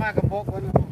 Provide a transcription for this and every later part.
mais um pouco.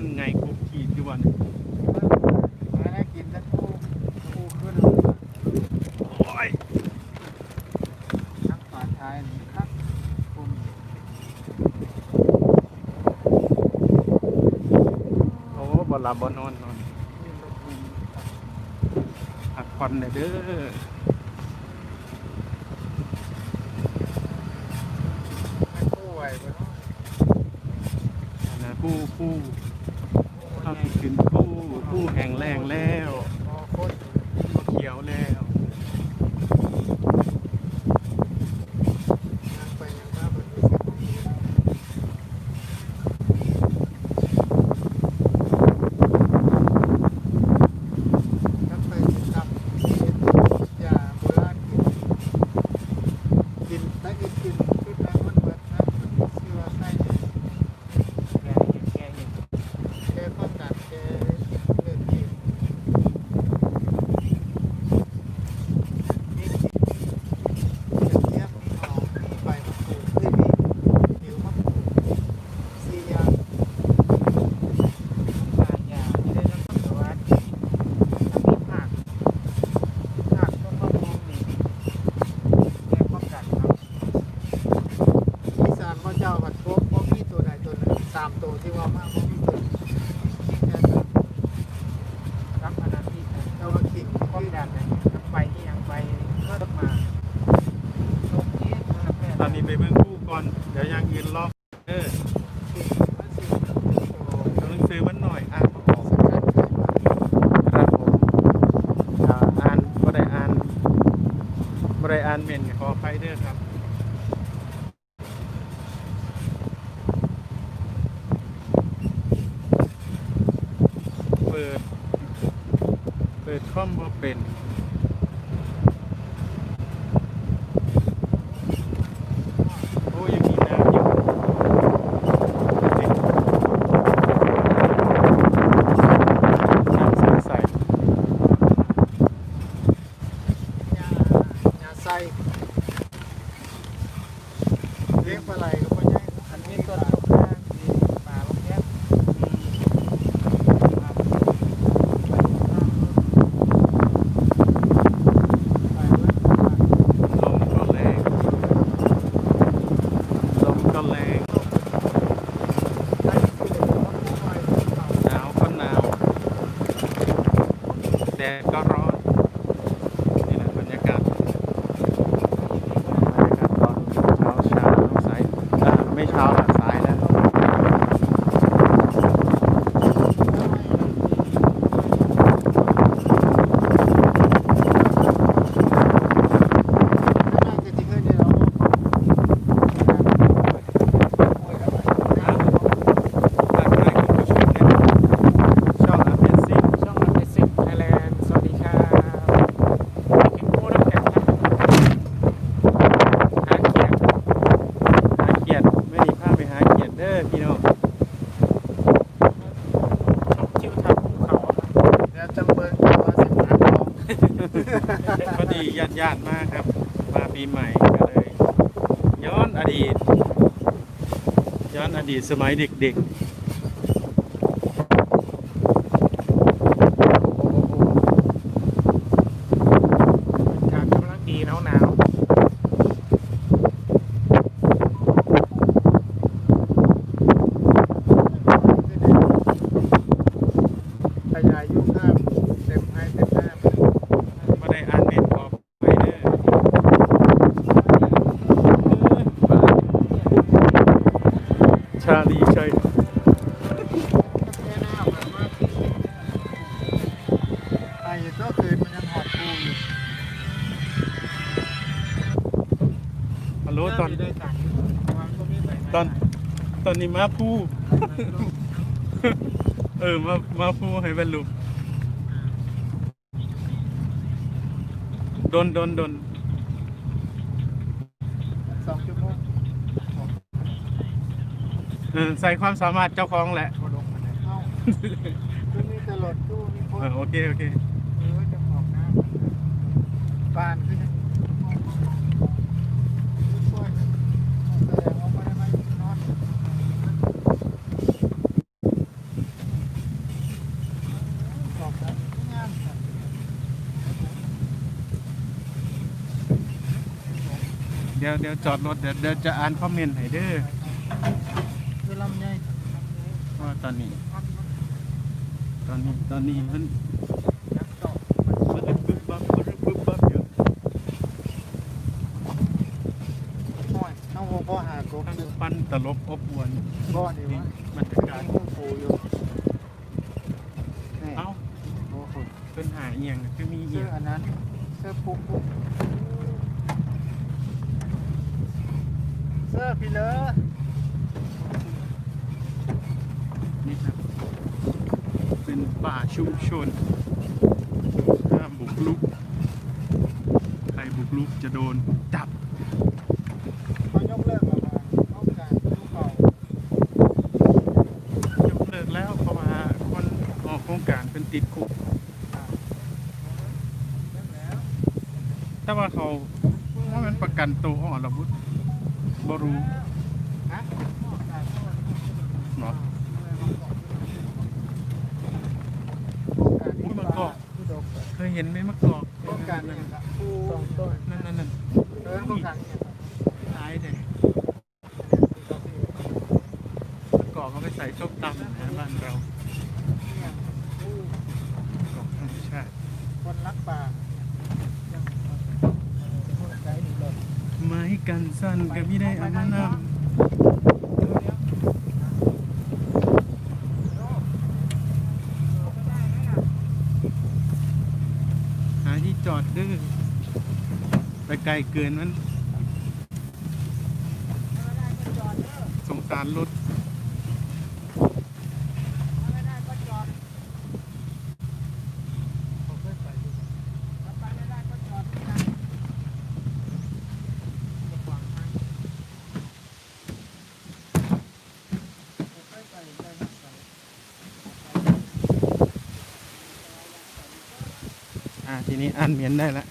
วันไงกบขีดที่วันไม่ได้กินแล้วกูกูขึ้นเลยโอ้ยทักฝาท้ายครับคุณโอ้บหลับบนอนนอนพักผ่อนเด้อผู้ผู้ ครับเป็นผู้ผู้แห่งแรงแล้วเขียวแล้ว confirm ว่าเป็น el อพี่น้องชิวทางภูเขาแล้วจำเบิ้งตัวสิบห้าทองพอดีญาติญาติมากครับ มาปีใหม่ก็เลย ย้อนอดีต ย้อนอดีตสมัยเด็กๆ ชาลีชัยไอ้ตัวคืมันยังหอดูอยู่ฮัลโหลตอนตอนตอนนี้มาพูเออมามาพูให้บรรลุโดนโดนโดน ใส่ความสามารถเจ้าของแหละพอลงมาได้เอ้าคือมีตลอดตู้มีคนเออโอเคโอเคเออจะออกน้ำปานขึ้นช่วยนะแสดงว่าไม่ได้มานอนออกแล้วงามครับเดี๋ยวเดี๋ยวจอดรถเดี๋ยวเดี๋ยวจะอ่านคอมเมนต์ให้เด้อคือลำไย ว่า ตอนนี้ ตอนนี้ตอนนี้มันยักษ์ต่อมันเป็นปึ๊บปั๊บมันเป็นปึ๊บปั๊บอยู่ห้อยเอาหัวพ่อหากบทั้งซื้อปั้นตลบอบอวนบ่อนี่นี่วะบรรยากาศ มีปูอยู่นี่ เอ้า โอ้โห เป็นหาเอียงคือมีเอี เสื้ ย อง อันนั้นเสื้อปุ๊กปุ๊กเสื้อพี่เลอ นี่ครับ เป่าชุมชน ห้ามบุกลุก ใครบุกลุกจะโดนจับ เขายกเลิกออกมาเอาการดูเก่าย กเลิกแล้วเพราะว่าคนออกโครงการเป็นติดคุก แล้ว แต่ว่าเขาว่ามันประกันตัวอ่อนระบุบรู้ ฮะ เนาะ อุ้ยมันก็ ผู้ดก เคยเห็นไหมมะกอก โครงการนี่ครับผู้สองต้น นั่นนั่นนั่น เออโครงการนี่ครับ ตายเลย มะกอกเขาไปใส่ส้มตำนะบ้านเราเนี่ยผู้มะกอกธรรมชาติคนรักป่ายังคนใจดีเลยไม้กันสั้นก็ไม่ได้เอามานำหาที่จอดดื้อไปไกลเกินมัน สงสารรถ ทีนี้อ่านเมียนได้แล้ว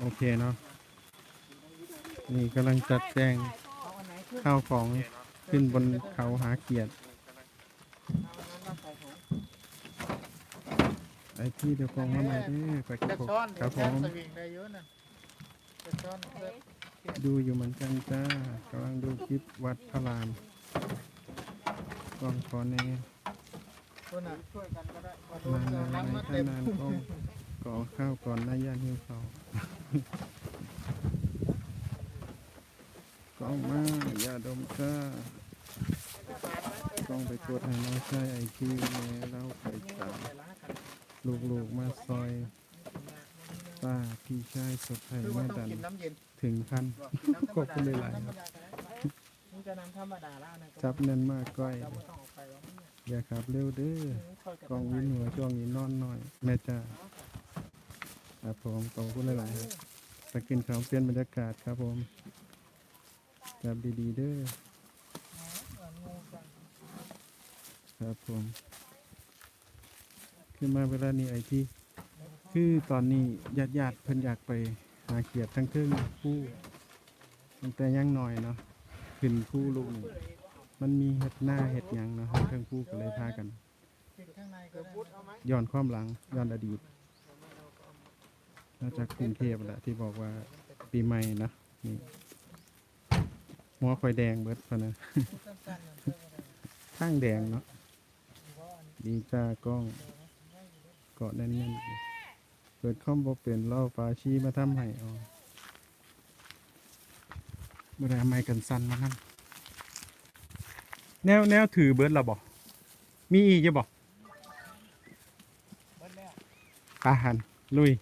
โอเคเนาะนี่กำลังจัดแจงเอาอันไหนขึ้นข้าวของขึ้นบนเขาหาเกียรติเอาอันนั้นมาใส่ถุงไอ้ที่เดี๋ยวของมาใหม่เด้อไปจะกับผมช้อนครับผแทนมสวิงได้เยอะนะจะช้อนเลือกดูอยู่เหมือนกันจ้ากำลังดูคลิปวัดพระรามกล้องขอแน่คนน่ะช่วยกันก็ได้พอโดนานนเอา ก่อข้าวก่อนนะย่านหิวเขาวกล้องมาอย่าดมจ้ากล้องไปกดให้น้องชายไอทีแม่เล่าไปตามลูกๆมาซอยป้าพี่ชายสดไทยแม่ตันถึงพันกกินน้ำธรรมดาขอบคุณหลายๆครับนี่จะน้ำธรรมดาแล้วนะจับแน่นมากก้อยเราไม่ต้องออกไปแล้วเนี่ยอย่าขับเร็วเด้อกองวินหัวช่วงนี้นอนหน่อย แม่จ้า ครับผมขอบคุณหลายๆครับกินข้าวเปลี่ยนบรรยากาศครับผมจับดีๆเด้อครับผมขึ้นมาเวลานี้ไอที่คือตอนนี้ญาติญาติเพิ่นอยากไปหาเขียดทั้งเครื่องผู้ตั้งแต่ยังหน่อยเนาะขึ้นผู้ลูกนี่มันมีเห็ดหน้าเห็ดยังเนาะทั้งเครื่องผู้ก็เลยพากันย้อนความหลังย้อนอดีต มาจากกรุงเทพแหละที่บอกว่าปีใหม่นะนี่หัวคอยแดงเบิดพะนะสั้นๆนะเพื่อนก็ได้ข้างแดงเนาะดีจ้ากล้องเกาะแน่นๆเปิดคอมบ่เป็นเล่าฟ้าชีมาทำให้เอาเมื่อไรไม้กันสั้นมานั่นแนวแนวถือเบิร์ดและบ่มีอีกจะบ่เบิดแล้วอาหันลุย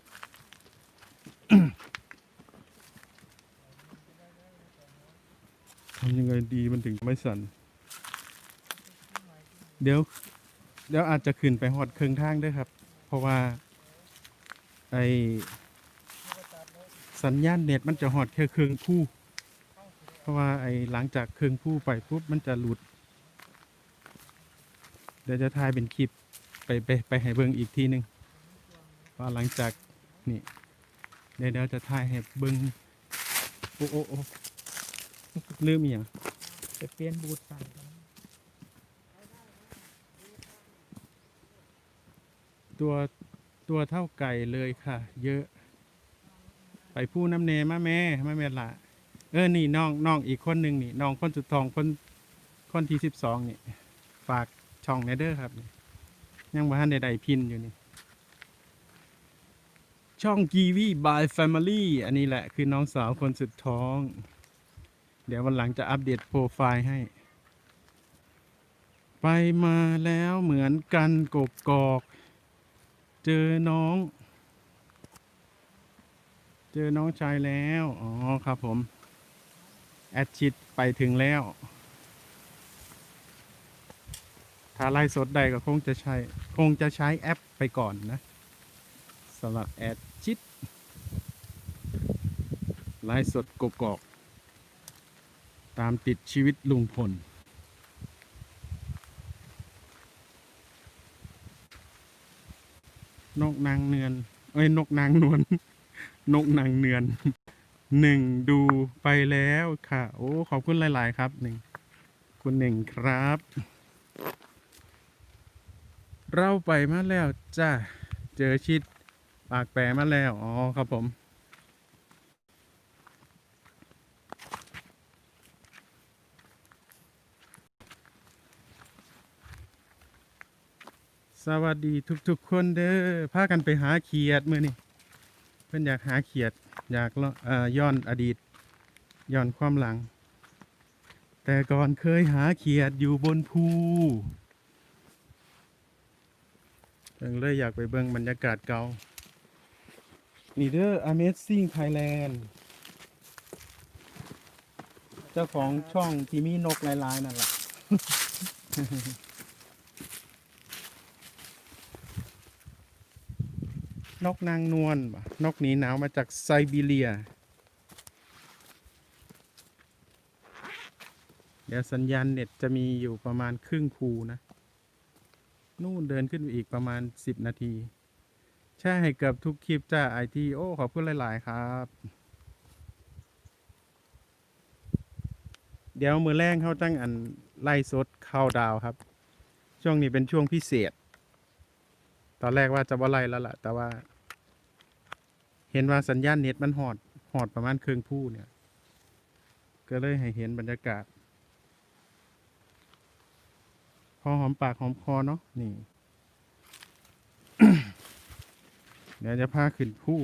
ทำยังไงดี มันถึงไม่สั่นเดี๋ยว เดี๋ยวอาจจะขึ้นไปหอดเครื่องทางด้วยครับ เพราะว่าไอสัญญาณเน็ตมันจะหอดแค่เครื่องคู่ เพราะว่าไอหลังจากเครื่องคู่ไปปุ๊บมันจะหลุด เดี๋ยวจะถ่ายเป็นคลิปไปไปไปให้เบิ่งอีกทีหนึงว่าหลังจากนี่เดี๋ยวเดี๋ยวจะถ่ายให้เบิ้งโอ้โอ้โอ้ลืมอหย่าง ไปเปลี่ยนบูทสั่ตัวตัวเท่าไก่เลยค่ะ เยอะ ไปผู้น้ำเนมาแม่มาแม่ละเออ นี่น้องน้องอีกคนหนึ่งนี่น้องคนสุดทองคนคนที่สิบสองนี่ ฝากช่องในเด้อครับ ยังบ้านใดๆพินอยู่นี่ ช่องกีวีบายแฟมิลี่อันนี้แหละคือน้องสาวคนสุดท้อง เดี๋ยววันหลังจะอัปเดตโปรไฟล์ให้ ไปมาแล้วเหมือนกันกบกอก เจอน้อง เจอน้องชายแล้ว อ๋อครับผม แอดชิดไปถึงแล้ว ถ้าไล่สดใดก็คงจะใช้ คงจะใช้แอปไปก่อนนะสำหรับแอดชิดไลฟ์สดกกอก ตามติดชีวิตลุงพล นกนางเนือน เอ้ย นกนางนวล นกนางเนือนหนึ่งดูไปแล้วค่ะ โอ้ ขอบคุณหลาย ๆ ครับหนึ่งคุณหนึ่งครับ เราไปมาแล้วจ้าเจอชิดปากแปรมาแล้ว อ๋อ ครับผม วัสดีทุกๆคนเด้อพากันไปหาเขียดมื่อนี่เพื่อนอยากหาเขียดอยากย้อนอดีตย้อนความหลัง แต่ก่อนเคยหาเขียดอยู่บนภูเพิ่งเลยอยากไปเบิ่งบรรยากาศเก่านี่เด้อ Amazing Thailand เจ้าของช่องที่มีนกหลายๆนั่นแหละ นกนางนวลนกหนีหนาวมาจากไซบีเรีย เดี๋ยวสัญญาณเน็ตจะมีอยู่ประมาณครึ่งคูนะ นู่นเดินขึ้นไปอีกประมาณ 10 นาทีแช่ให้เกือบทุกคลิปจ้าไอทีโอขอบคุณหลาย ๆ ครับ เดี๋ยวมือแรงเข้าตั้งอันไล่สดเข้าดาวครับ ช่วงนี้เป็นช่วงพิเศษตอนแรกว่าจะว่าไล่แล้วล่ะ แต่ว่า เห็นว่าสัญญาณเน็ตมันหอดหอดประมาณเครื่องผู้เนี่ย ก็เลยให้เห็นบรรยากาศ พอหอมปากหอมคอเนาะนี่ เดี๋ยวจะพาขึ้นผู้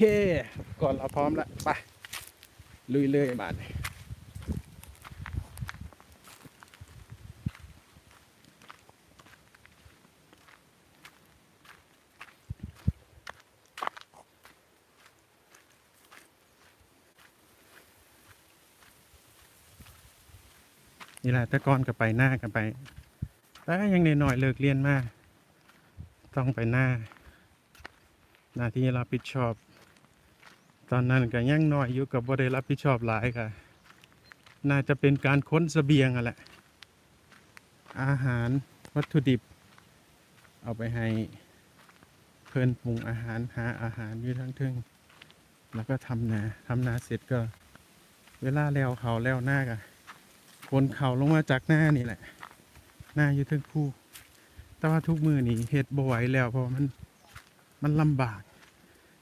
คก่อนเราพร้อมแล้วไปลุยเลยบาทนี่แหละต่ก่อนก็ไปหน้ากันไปแต่ยังหน่อยเลิกเรียนมาก ต้องไปหน้า หน้าที่เรับผิดชอบ ตอนนั้นก็ยังน้อยอยู่กับบ่ได้รับผิดชอบหลายค่ะ น่าจะเป็นการค้นเสบียงอะแหละ อาหารวัตถุดิบ เอาไปให้เพิ่นปรุงอาหารหาอาหารอยู่ทั้งทึ่งแล้วก็ทำนาทำนาเสร็จก็ เวลาแล้วเขาแล้วหน้ากะคนเขาลงมาจากหน้านี่แหละ หน้าอยู่เทึงผู้แต่ว่าทุกมือนี่เฮ็ดบ่ไหวแล้วเพราะมันมันลำบาก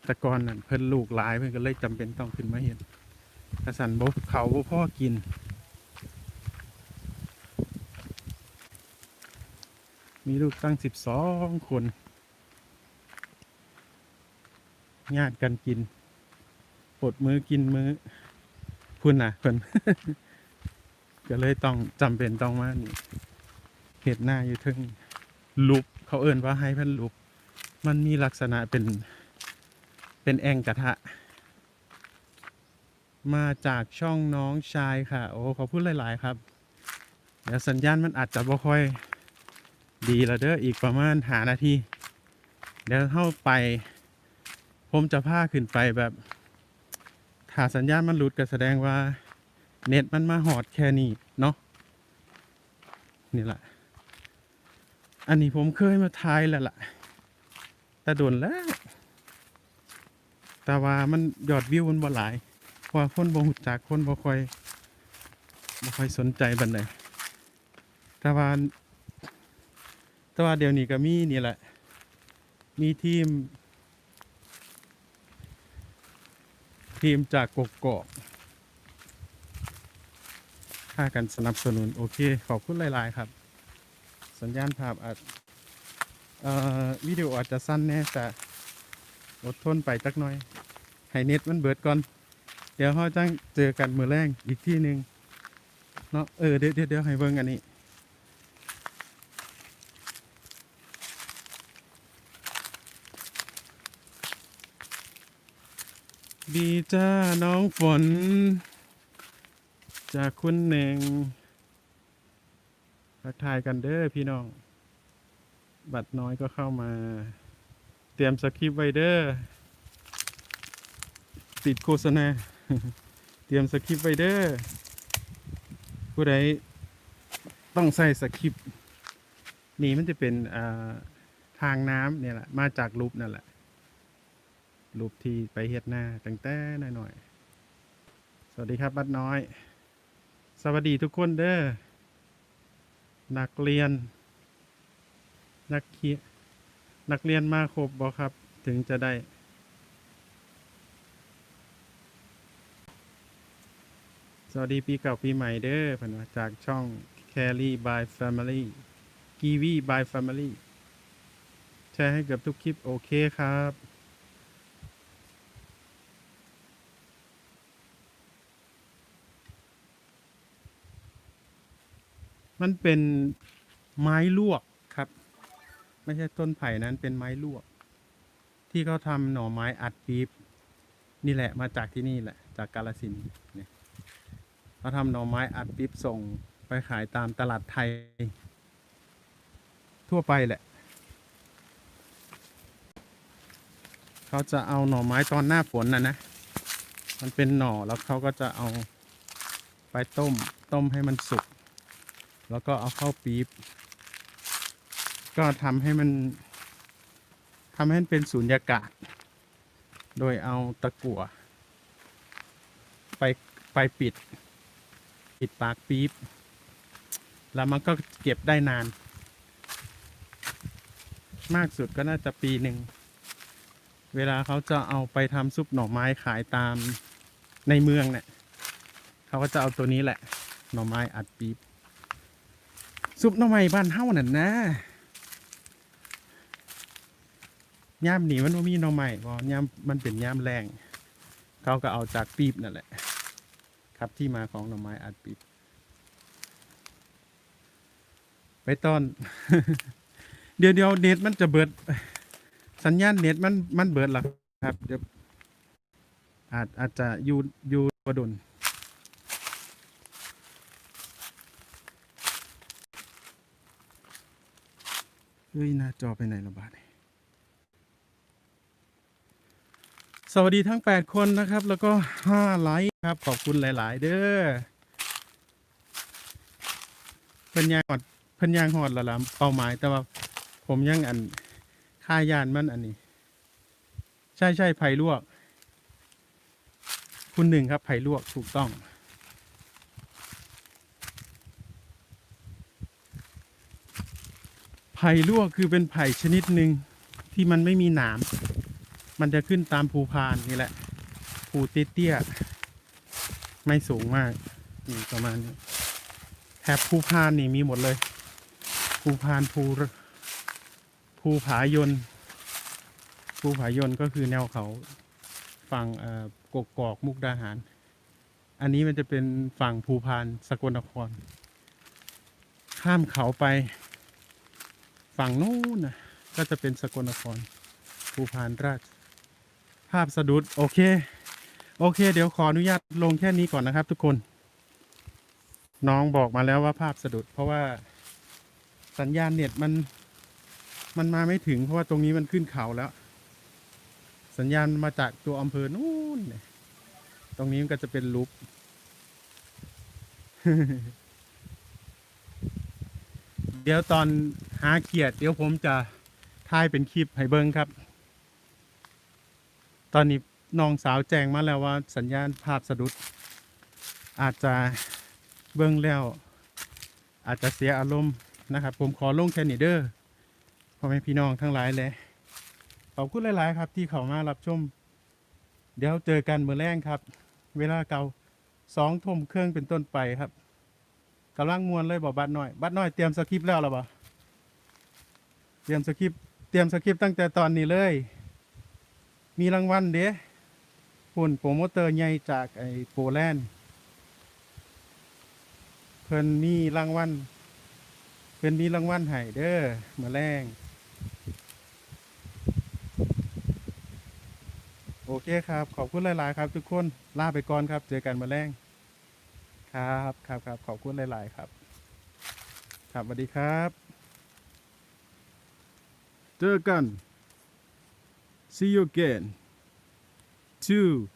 แต่ก่อนนั่นเพิ่นลูกหลายเพิ่นก็เลยจำเป็นต้องขึ้นมาเฮ็ดกระสันบ่เขาบ่พ่อกิน มีลูกตั้งสิบสองคนญาติกันกินปดมือกินมือพุ่นน่ะเพิ่นก็เลยต้องจำเป็นต้องมานี่เห็ดหน้าอยู่ทึ่งลุบเขาเอิ้นว่าให้เพิ่นลุบ มันมีลักษณะเป็น เป็นแองกระทะ มาจากช่องน้องชายค่ะ โอ้ขอพูดหลาย ๆ ครับ เดี๋ยวสัญญาณมันอาจจะบ่ค่อย ดีแล้วเด้ออีกประมาณหานาที เดี๋ยวเข้าไป ผมจะพาขึ้นไปแบบถ้าสัญญาณมันหลุดก็แสดงว่า เน็ตมันมาหอดแค่นี้เนาะนี่แหละ อันนี้ผมเคยมาทายแล้วล่ะ แต่โดนแล้ว แต่ว่ามันยอดวิวมันบ่หลายเพราะว่าคนบ่หุดจากคนบ่ค่อยบ่ค่อยสนใจบันไดแต่ว่าแต่ว่าเดี๋ยวนี้ก็มีนี่แหละ มีทีม ทีมจากกกอกค่ากันสนับสนุน โอเค ขอบคุณหลาย ๆ ครับ สัญญาณภาพอาจอ่อวิดีโออาจจะสั้นแน่แต่ อดทนไปจักหน่อย ให้เน็ตมันเบิดก่อน เดี๋ยวเขาจังเจอกันมือแรงอีกที่หนึ่งเนาะเออเดี๋ยวเดี๋ยวยวให้เบิ่งอันนี้ดีจ้าน้องฝน จากคุณหนึ่งทักทายกันเด้อพี่น้อง บัตรน้อยก็เข้ามา เตรียมสคริปต์ไว้เด้อติดโฆษณา เตรียมสคริปต์ไว้เด้อผู้ใดต้องใส่สคริปต์นี่มันจะเป็นทางน้ำเนี่ยแหละ มาจากรูปนั่นแหละรูปที่ไปเฮ็ดหน้าตั้งแต่น้อยๆสวัสดีครับบัดน้อย สวัสดีทุกคนเด้อนักเรียน นักเขียน นักเรียนมาครบบอครับ ถึงจะได้ สวัสดีปีเก่าปีใหม่เด้อพันวาจากช่อง Carry by Family g i v y by Family แชร์ให้เกือบทุกคลิปโอเคครับมันเป็นไม้ลวก ไม่ใช่ต้นไผ่นั้นเป็นไม้ลวก ที่เขาทำหน่อไม้อัดปี๊บนี่แหละมาจากที่นี่แหละ จากกาลสินเนี่ยเขาทำหน่อไม้อัดปี๊บส่งไปขายตามตลาดไทย ทั่วไปแหละ เขาจะเอาหน่อไม้ตอนหน้าฝนนะนะ มันเป็นหน่อแล้วเขาก็จะเอาไปต้ม ต้มให้มันสุก แล้วก็เอาเข้าปี๊บ ก็ทำให้มันทำให้มันเป็นสูญญากาศ โดยเอาตะกั่ว ไปไปปิด ปิดปากปี๊บ แล้วมันก็เก็บได้นาน มากสุดก็น่าจะปีหนึ่ง เวลาเขาจะเอาไปทำซุปหน่อไม้ขายตามในเมืองเนี่ยเขาก็จะเอาตัวนี้แหละ หน่อไม้อัดปี๊บซุปหน่อไม้บ้านเฮานั่นนะ ย่ามนี่มันบ่มีหน่อใหม่พอย่ามมันเป็นย่ามแรงเขาก็เอาจากปีบนั่นแหละ ครับที่มาของหน่อไม้อัดปีบไปตอน เดี๋ยวเดี๋ยวเน็ตมันจะเบิด สัญญาณเน็ตมันมันเบิดหรอครับ เดี๋ยวอาจอาจจะอยู่อยู่ประดนเฮ้ยหน้าจอไปไหนและบาดนี้ สวัสดีทั้ง 8 คนนะครับ แล้วก็ 5 ไลค์ครับ ขอบคุณหลาย ๆ เด้อเพิ่นยางหอดเพิ่นยางหอดละละเป้าหมายแต่ว่าผมยังอันค่ายานมันอันนี้ ใช่ใช่ไผ่ลวก คุณหนึ่งครับไผ่ลวกถูกต้อง ไผ่ลวกคือเป็นไผ่ชนิดหนึ่งที่มันไม่มีหนาม มันจะขึ้นตามภูพานนี่แหละ ภูเตี้ยๆไม่สูงมากนี่ประมาณนี้แถบภูพานนี่มีหมดเลย ภูพานภูภูผายนภูผายนก็คือแนวเขาฝั่งเออกกอกมุกดาหาร อันนี้มันจะเป็นฝั่งภูพานสกลนคร ข้ามเขาไป ฝั่งนู้นนะก็จะเป็นสกลนครภูพานราช ภาพสะดุด โอเค โอเค เดี๋ยวขออนุญาตลงแค่นี้ก่อนนะครับ ทุกคน น้องบอกมาแล้วว่าภาพสะดุด เพราะว่าสัญญาณเน็ตมัน มันมาไม่ถึง เพราะว่าตรงนี้มันขึ้นเขาแล้ว สัญญาณมาจากตัวอำเภอนู่นตรงนี้มันก็จะเป็นลุปเดี๋ยวตอนหาเขียด เดี๋ยวผมจะถ่ายเป็นคลิปให้เบิ้งครับ ตอนนี้น้องสาวแจ้งมาแล้วว่าสัญญาณภาพสะดุด อาจจะเบิ้องแล้ว อาจจะเสียอารมณ์นะครับ ผมขอลงแค่นี้เด้อพ่อแม่พี่น้องทั้งหลายเลยขอบคุณหลาย ๆ ครับ ที่เข้ามารับชม เดี๋ยวเจอกันเมื่อแรงครับ เวลาเก่าสองทุ่มเครื่องเป็นต้นไปครับกำลังมวนเลยบอกบัดน้อย บัดน้อยเตรียมสคริปต์แล้วหรอบ่เตรียมสคริปต์เตรียมสคริปต์ตั้งแต่ตอนนี้เลย มีรางวัลเด้หุ่นโปรโมเตอร์ใหญ่จากไอ้โปแลนด์เพิ่นมีรางวัลเพิ่นมีรางวัลให้เด้อมื่อแรงโอเคครับ ขอบคุณหลาย ๆ ครับ ทุกคนลาไปก่อนครับ เจอกันมื่อแรงครับครับครับขอบคุณหลาย ๆ ครับ ครับสวัสดีครับ เจอกัน see you again to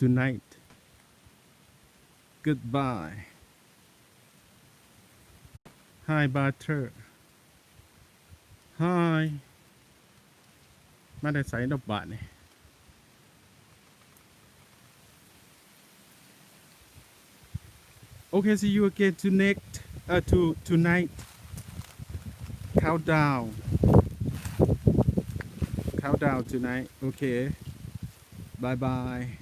tonight goodbye hi butter hi มาได้ใส่ดอกบาทนี่ Okay, see you again to next uh, to tonight. Countdown. Countdown tonight. Okay. Bye bye.